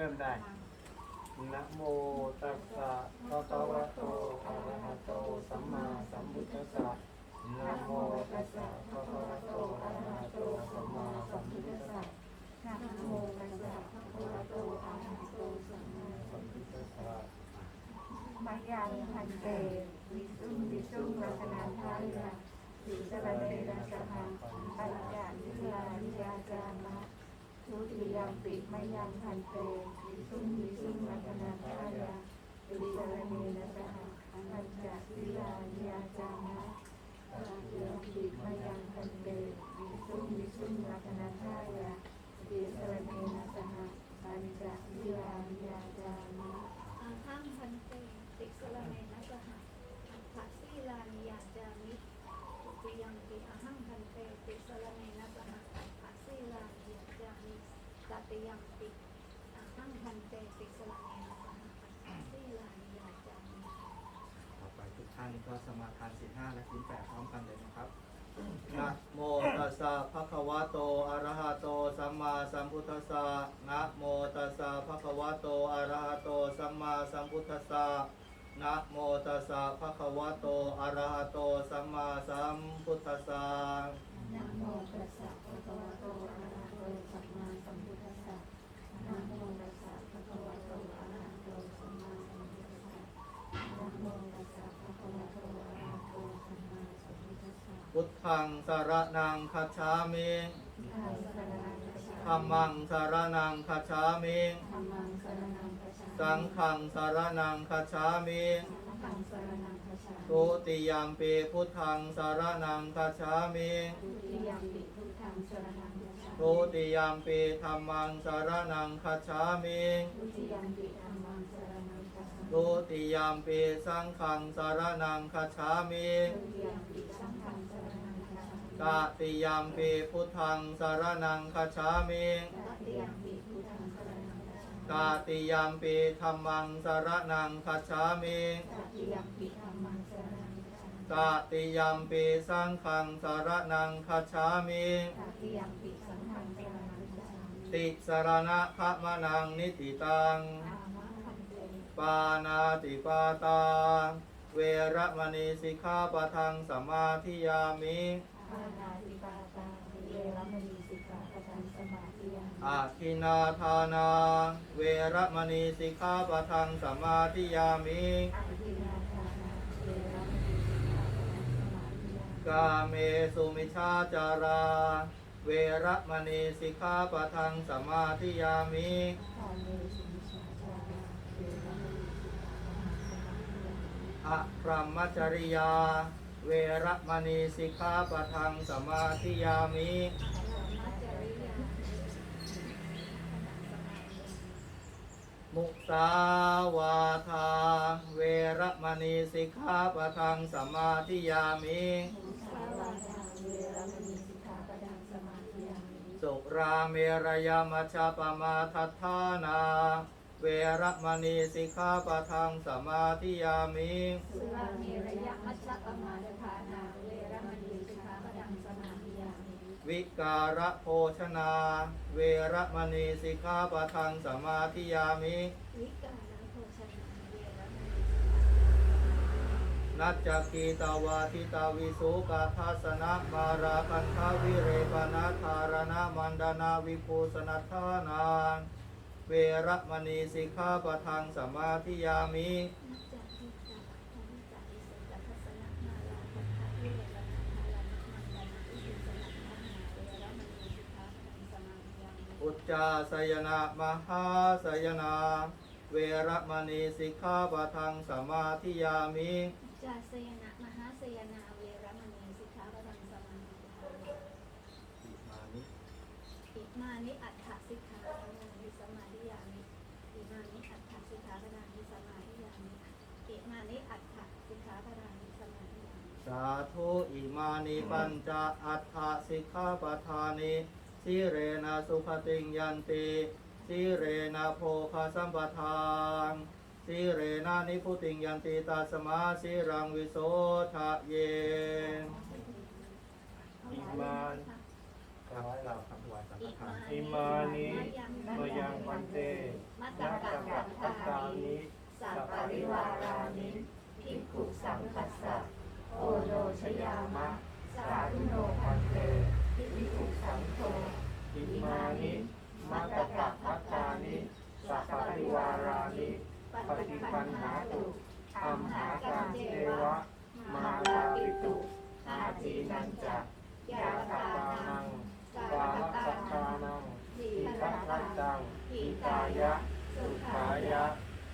เริ่มได้นะโมตัสสะภะคะวะโตอะระหะโตสัมมาสัมพุทธัสสะนะโมตัสสะภะคะวะโตอะระหะโตสัมมาสัมพุทธัสสะนะโมตัสสะภะคะวะโตอะระหะโตสัมมาสัมพุทธัสสะมยังพันเตวิสุงวิสุงรัตนาทายะสิสระเนนะสหะปัญญาวิลาวิยาจามะ ทุติยัมปิมยังพันเตวิสุงวิสุงรัตนาทายาปิสระเนนะสหะปัญญาวิลาวิยาจามะตุติยัมปิมยังพันเตวิสุงวิสุงรัตนาทายาปิสระเนนะสหะปัญญาวิลาวิยาจามะ อาหังพันเตติสรเนนะสหะอัฏฐสีลานิยาจามิตุติยังปิอาหังพันเตติสรเนนะสหะอัฏฐสีลานิยาจามิตติยังปิอาหังพันเตติสรเนนะสหะอัฏฐสีลานิยาจามิ ต่อไปทุกท่านก็ สมาทานศีลห้าและศีลแปดพร้อมกันเลยนะครับนะโมตัสสะภะคะวะโตอะระหะโตสัมมาสัมพุทธัสสะนะโมตัสสะภะคะวะโตอะระหะโตสัมมาสัมพุทธัสสะนะโมตัสสะภะคะวะโตอะระหะโตสัมมาสัมพุทธัสสะนะโมตัสสะภะคะวะโตอะระหะโตสัมมาสัมพุทธัสสะนะโมตัสสะภะคะวะโตอะระหะโตสัมมาสัมพุทธัสสะนะโมตัสสะภะคะวะโตอะระหะโตสัมมาสัมพุทธัสสะ พุทธังสารนังคัจฉามิทางสรมังสารนังคัจฉามิสังฆังสารนังคัจฉามิสังฆังสรณังคัจฉาทุติยามปีพุทธังสารนังคัจฉามิทุติยังสรณังคัจฉามปีธรรมังสารนังคัจฉามิทุติยังสรณังคัจฉาทุติยามปีสังฆังสารนังคัจฉามิ ตติยามปีพุทธังสารนังคัจฉามิตติยมปิพุทธังสรณังคัจฉาตติยามปีธรรมังสารนังคัจฉามิตติยมปิธัมมังสรณังคัจฉาตติยามปีสังฆังสารนังคัจฉามิตติยมปิสังฆังสรณังคัจฉาติสารณะพระมนังนิติตังอามะพันเตปานาติปาตา เวระมณีสิกขาปะทังสมาธิยามิ ปานาติปาตาเวรมณีสิกขาปะทังสมาธิยามิอาคินาทานา เวระมณีสิกขาปะทังสมาธิยามิ อาทินาทานาเวรมณีสิกขาปะทังสมาธิยามิกาเมสุมิชาจารา เวระมณีสิกขาปะทังสมาธิยามิ กาเมสุมิชาจาราเวรมณีสิกขาปะทังสมาธิยามิ อะพรหมจริยา เวระมณีสิกขาปะทังสมาธิยามิมัจจริยามุสาวาทาเวระมณีสิกขาปะทังสมาธิยามิมุสาวาทาเวรมณีสิกขาปะทังสมาธิยามิสุราเมรยมัชฌปมาทัฏฐานา เวระมณีสิกขาปะทังสมาธิยามิสุราเมรยมัชฌปมาทานาเวรมณีสิกขาปะทังสมาธิยามิวิการะโภชนา เวระมณีสิกขาปะทังสมาธิยามิวิการะโภชนาเวรมณีนัจจคีตาวาทิตาวิสุกาทัสนะมาราคันทาวิเรปนาธารณมันดานาวิภูสนัทธานาเวระมณีสิกขาปะทังสมาธิยามินัจจทิตาธรรมจาริสุทธัสสนะมาลาภัทธวิเรวนาคาลานัมันดานาวิสุสนัทธานา เวรมณีสิกขาปะทังสมาธิยามิอุจจาสยนามหาสยนา เวระมณีสิกขาปะทังสมาธิยามิจาสยนะมหาสยนาเวรมณีสิกขาปะทังสมาธิยามิอิมานิอิมานิอัฏฐสิกขาปะทังสมาธิยามิอิมานิอัฏฐสิกขาปะทังสมาธิยามิอิมานิอัฏฐสิกขาปะทังสมาธิยามิ สาธุอิมานิปัญจอัฏฐสิกขาปทานิสิเรนะสุขติงยันติสิเรนะโภคสัมปทานสิเรนะนิพุติงยันติตาสมาสิรังวิโสทะเยอิมานกครับเราคำถวายสังฆทานอิมานิมายังวันเตมัตนัตะกกะกักัตตตัตตาตานิ นิ สัพ สัพ ป ป ริ ริ วาวา รา รา นิ นิ ภิกขุสังคัสสะ โอโลชยามะ สาธุโนพันเตภิกขุสังโฆ อิมานิมัตตกะพัตตานิสัพปริวารานิปฏิปันหาตุอัมหาการเทวะ มาลาปิตุอาจีนันจะยาตานังวาลสัตตานังอิทัตตัจังอิตายะ สุขายะ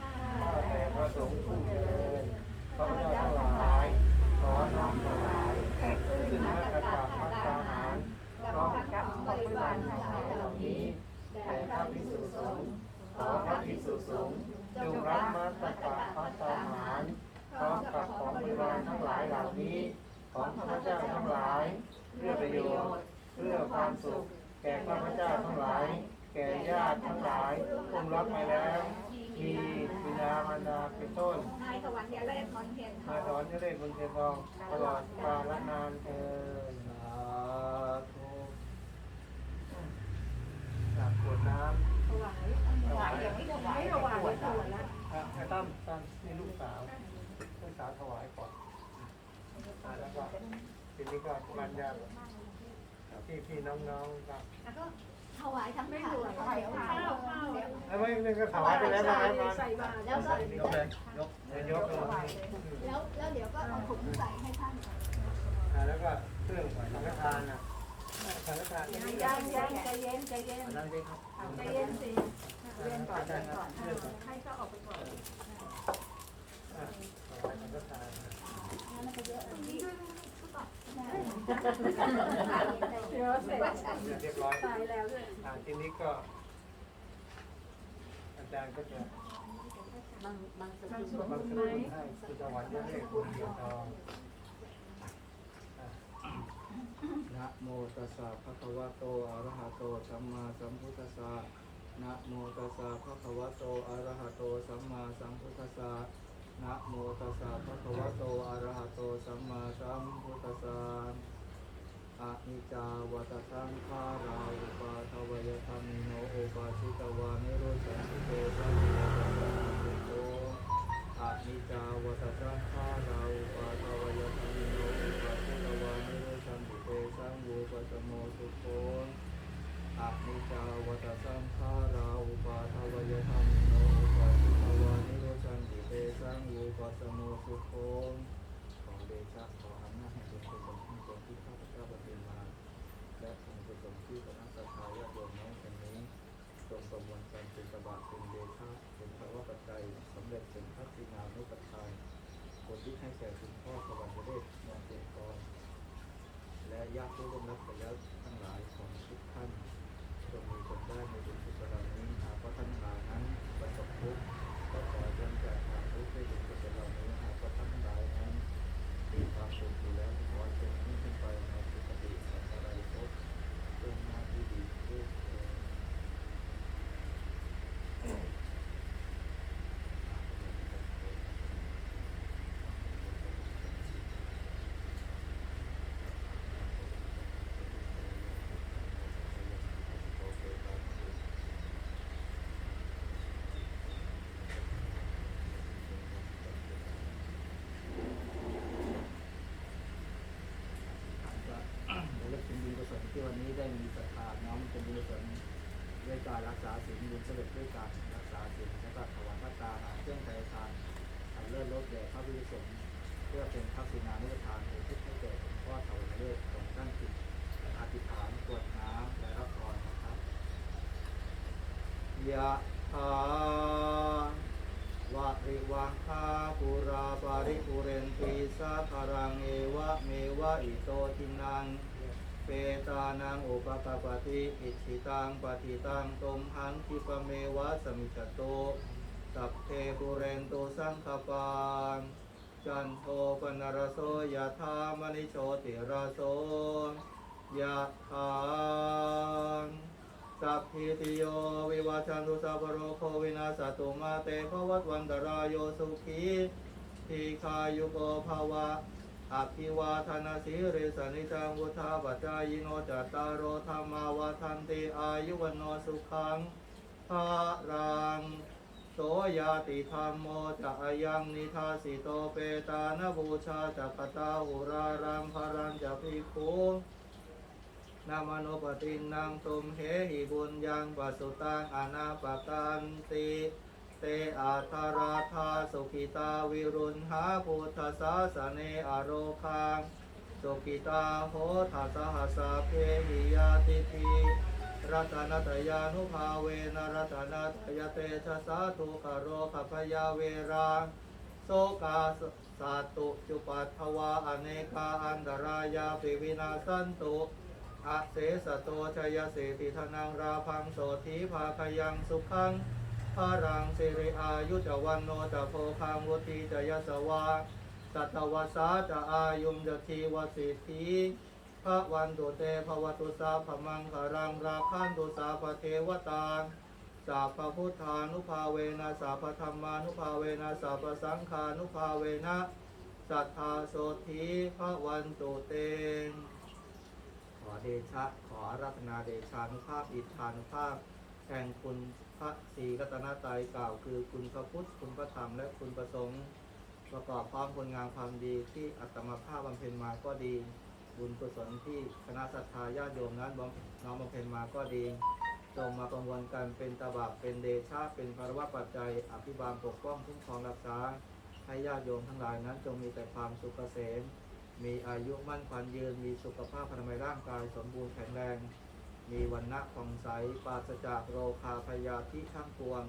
ข้าแต่พระสงฆ์ ผู้เจริญข้าพเจ้าทั้งหลาย ขอน้อมถวายซึ่งนักกราบพัฒนาหารพร้อมกับบริวารทั้งหลายเหล่านี้แต่พระภิกษุสงฆ์ขอพระภิกษุสงฆ์จงรับมาตรกพัฒนาหารพร้อมกับของบริวารทั้งหลายเหล่านี้ ของข้าพเจ้าทั้งหลาย เพื่อประโยชน์ เพื่อความสุข แก่ข้าพเจ้าทั้งหลาย แก่ญาติทั้งหลายผู้รับไปแล้วมี บิดามารดาเป็นต้นนายสวรรค์อย่าแลกมอนเทียนทมาองสอนจะได้บนเทียนทองตลอดกาลนานเทินสาธุจากขวดน้ำถวายถวายอย่างนี้ถวายถวายถวายแล้วำอะอ้ตั้มตั้มนี่ลูกสาวลูกสาวถวายก่อนอแล้วก็ทีนี้ก็บรรยาพี่พี่น้องๆครับ วก็ถวายทั้งถวายเดี๋ยวข้าวข้าวไอ้ไม่นี่ก็ถวายไปแล้วนะใส่บาตรแล้วก็ยกเลยยกยกแล้วแล้วเดี๋ยวก็เอาถุงใส่ให้ท่านแล้วก็เครื่องสังฆทานนะสังฆทานยังยังใจเย็นใจเย็นใจเย็นสิเย็นก่อนเย็นก่อนให้เขาออกไปก่อนสังฆทานนะ เดี๋ยวเสร็จเรียบร้อยตายแล้วด้วยอ่าทีนี้ก็ อาจารย์ก็จะบางบางสบางกุสกุลให้คุณสวรรค์จะเรียกคุณเดียวทองนะโมตัสสะภะคะวะโตอะระหะโตสัมมาสัมพุทธัสสะนะโมตัสสะภะคะวะโตอะระหะโตสัมมาสัมพุทธัสสะนะโมตัสสะภะคะวะโตอะระหะโตสัมมาสัมพุทธัสสะ อะนิจาวัตสังขาราอุปาทวยธรรมิโนโอปาชิตวานิโรสันติเตสัมโมตัสสะสุโตอะนิจาวัตสังขาราอุปาทวยธรรมิโนโอปาชิตวานิโรสันติเตสัมโมปัสสโมสุโตอะนิจจาวัตสังขาราอุปาทวยธรรมิโนอุปาชิตวานิโรสันติเตสัมโมปัสสโมสุโต ขอเดชะขออำนาจแห่งบุญกุศลทั้งปวงที่ข้าพเจ้าบำเพ็ญมา และบุญกุศลที่คณะสัตยาญาติโยมน้องคนนี้จงประมวลกันเป็นกระบาดเป็นเดชะเป็นภาวะปัจจัยสำเร็จเป็นพระสินานุปัฏฐานผลที่ให้แก่คุณพ่อสวรรค์เดชนองเตียนกรและ ญาติผู้ร่วมรับไปแล้วทั้งหลายของทุกท่านจงมีผลได้ในบุญกุศลนี้หากว่าท่านหลายนั้นประสบทุกข์ก็ขอจงจากทางทุกข์ด้บุญกุศลนี้หากว่าท่านหลายนั้นมีความสุขอยู่แล้วขอให้เป็นที่ขึ้นไปในสุคติสัมปรายภพเป็นหน้าที่ดีขึ้นยเถิด ระลึกถึงบุญกุศล ที่วันนี้ได้มีศรัทธาน้อมเป็นบุญกุศลด้วยการรักษาศีลบุญเสำเร็จด้วยการรักษาศีลและก็ถวายพระตาหาเครื่องไตรทานอันเลิศลดแด่พระวิสุทธิ์เพื่อเป็นพระสินานุทานเป็นที่ให้แก่หลวงพ่อถวายเลิศของท่านจิตอธิษฐานกวดน้ำและรับพรนะครับยะถาวะริวังคาปุราปาริปุเรนตีสาคารังเอวะเมวะอิโตทินัง เปตานังอุปกปปติอิชิตังปฏิตังตุมหังคิปเมวะสมิจโตสัพเพปุเรนตุสังคปานจันโทปนรโสยะธามณิโชติรโสยะธาสัพพิติโยวิวัชันตุสัพโรโควินาสตุมาเตภวัตวันตรายโยสุขีทีคายุโกภาวะ อภิวาทนาสีริสนิจังวุธาปัจจายโนจัตตารโอธรรมาวาทันติอายุวันโนสุขังภารังโสยาติธรรมโมจะอายังนิทาสิโตเปตานบูชาจักตาหุรารังพารังจะพิคูนามโนปตินนางตุมเหหิบุญยังปัสสุตังอนาปกันติ เตอาธาราธาสุขิตาวิรุณหาพุทธศาสเนอโรคังสุขิตาโหทัสหสเพหิยาติทีรัตนตยานุภาเวนรัตนตยเตชะสาธุคโรขพยาเวราโสกาสาตุจุปัตถวาอเนกาอันตรายาปิวินาสันตุอาเสสโตชยเสติธนังราพังโสธีภาคยังสุขัง พารังสิริอายุจวันโนจะโพคังวุติจะยสวาสัตวสาจะอายุมจะทีวสิทธิพระวันโตเตภวตุสาพมังคารังราคันตุสาพเทวตาสาพพุทธานุภาเวนะสาพธรรมานุภาเวนะสาพสังฆานุภาเวนะสัทธาโสธีพระวันโตเตขอเดชะขอรัตนาเดชานุภาพอิทธานุภาพ แห่งคุณพระศรีรัตนตรัยกล่าว คือคุณพระพุทธคุณพระธรรมและคุณประสงค์ ประกอบพร้อมคุณงามความดีที่อัตมาภาพบำเพ็ญมาก็ดี บุญกุศลที่คณะศรัทธาญาติโยมนั้นบำน้อมบำเพ็ญมาก็ดีจงมาประมวลกันเป็นตบะเป็นเดชะเป็นภารวะปัจจัย อภิบาลปกป้องคุ้มครองรักษาให้ญาติโยมทั้งหลายนั้นจงมีแต่ความสุขเกษมมีอายุมั่นขวัญยืนมีสุขภาพพนามัยร่างกายสมบูรณ์แข็งแรง มีวันณะผ่องใสปราศจากโรคาพยาธิข้งปวง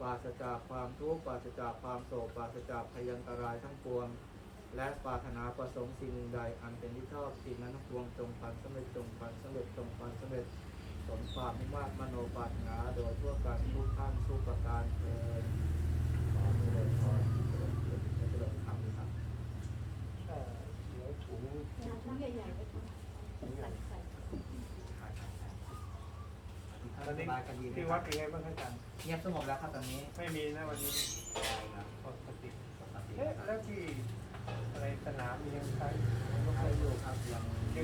ปราศจากความทุกข์ปราศจากความโศกปราศจากพยันตรายทั้งปวง และปรารถนาประสงค์สิ่งหนึ่งใดอันเป็นที่ชอบสิ่งนั้นทั้งปวงจงพันสำเร็จจงพันสำเร็จจงพันสำเร็จสมความมุ่งมั่นมโนปรารถนาโดยทั่วกันทุกท่านทุกประการ นี้ที่วัดเป็นไงบ้างครับอาจารย์เงียบสงบแล้วครับตอนนี้ไม่มีนะวันนี้ปกติปกติเอ๊ะแล้วที่อะไรสนามยังใช้ไม่เคยอยู่ครับยัง